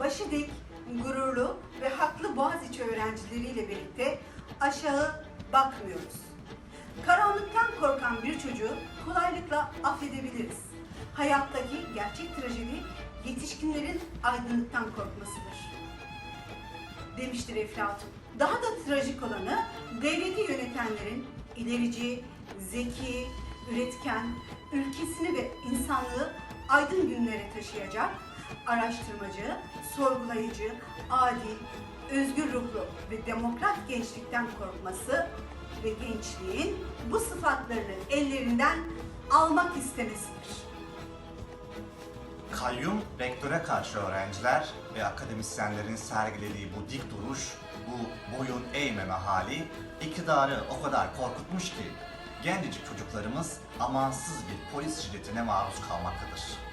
başı dik, gururlu ve haklı Boğaziçi öğrencileriyle birlikte aşağı bakmıyoruz. Karanlıktan korkan bir çocuğu kolaylıkla affedebiliriz. Hayattaki gerçek trajedi yetişkinlerin aydınlıktan korkmasıdır. Demiştir Eflatun. Daha da trajik olanı devleti yönetenlerin ilerici, zeki, üretken, ülkesini ve insanlığı aydın günlere taşıyacak, araştırmacı, sorgulayıcı, adil, özgür ruhlu ve demokrat gençlikten korkması ve gençliğin bu sıfatlarını ellerinden almak istemesidir. Kayyum rektöre karşı öğrenciler ve akademisyenlerin sergilediği bu dik duruş, bu boyun eğmeme hali iktidarı o kadar korkutmuş ki gencecik çocuklarımız amansız bir polis şiddetine maruz kalmaktadır.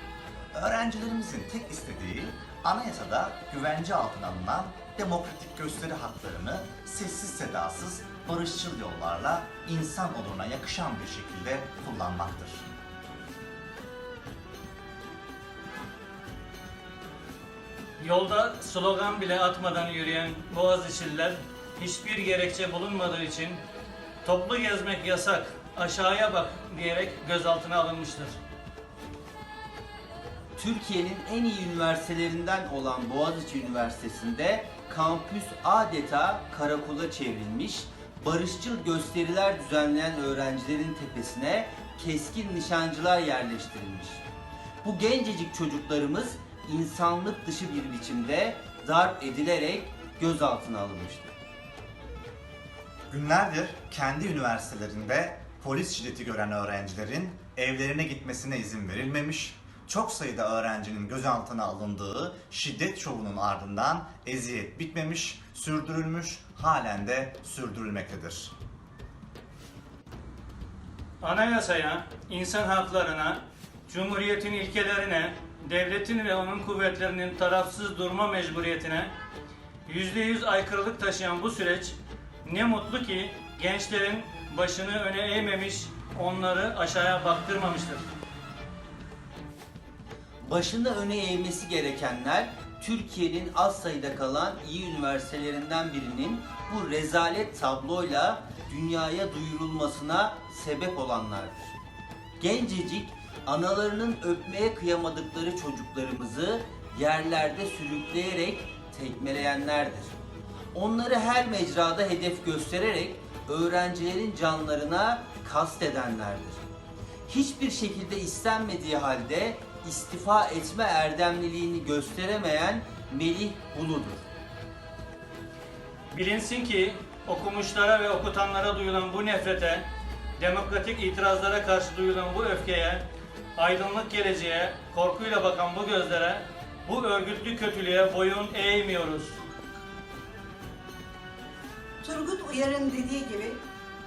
Öğrencilerimizin tek istediği anayasada güvence altına alınan demokratik gösteri haklarını sessiz sedasız barışçıl yollarla insan onuruna yakışan bir şekilde kullanmaktır. Yolda slogan bile atmadan yürüyen Boğaziçi'liler hiçbir gerekçe bulunmadığı için toplu gezmek yasak, aşağıya bak diyerek gözaltına alınmıştır. Türkiye'nin en iyi üniversitelerinden olan Boğaziçi Üniversitesi'nde kampüs adeta karakola çevrilmiş, barışçıl gösteriler düzenleyen öğrencilerin tepesine keskin nişancılar yerleştirilmiş. Bu gencecik çocuklarımız insanlık dışı bir biçimde darp edilerek gözaltına alınmıştır. Günlerdir kendi üniversitelerinde polis şiddeti gören öğrencilerin evlerine gitmesine izin verilmemiş, çok sayıda öğrencinin gözaltına alındığı şiddet şovunun ardından eziyet bitmemiş, sürdürülmüş, halen de sürdürülmektedir. Anayasaya, insan haklarına, cumhuriyetin ilkelerine, devletin ve onun kuvvetlerinin tarafsız durma mecburiyetine yüzde yüz aykırılık taşıyan bu süreç ne mutlu ki gençlerin başını öne eğmemiş, onları aşağıya baktırmamıştır. Başını öne eğmesi gerekenler Türkiye'nin az sayıda kalan iyi üniversitelerinden birinin bu rezalet tabloyla dünyaya duyurulmasına sebep olanlardır. Gencecik analarının öpmeye kıyamadıkları çocuklarımızı yerlerde sürükleyerek tekmeleyenlerdir. Onları her mecrada hedef göstererek öğrencilerin canlarına kastedenlerdir hiçbir şekilde istenmediği halde istifa etme erdemliliğini gösteremeyen Melih Bulu'dur. Bilinsin ki okumuşlara ve okutanlara duyulan bu nefrete, demokratik itirazlara karşı duyulan bu öfkeye, aydınlık geleceğe, korkuyla bakan bu gözlere, bu örgütlü kötülüğe boyun eğmiyoruz. Turgut Uyar'ın dediği gibi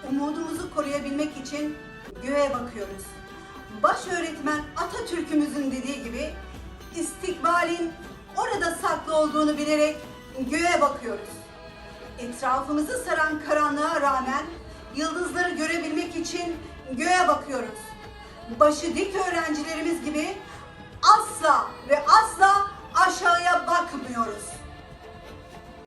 umudumuzu koruyabilmek için göğe bakıyoruz. Baş öğretmen Atatürk'ümüzün dediği gibi istikbalin orada saklı olduğunu bilerek göğe bakıyoruz. Etrafımızı saran karanlığa rağmen yıldızları görebilmek için göğe bakıyoruz. Başı dik öğrencilerimiz gibi asla ve asla aşağıya bakmıyoruz.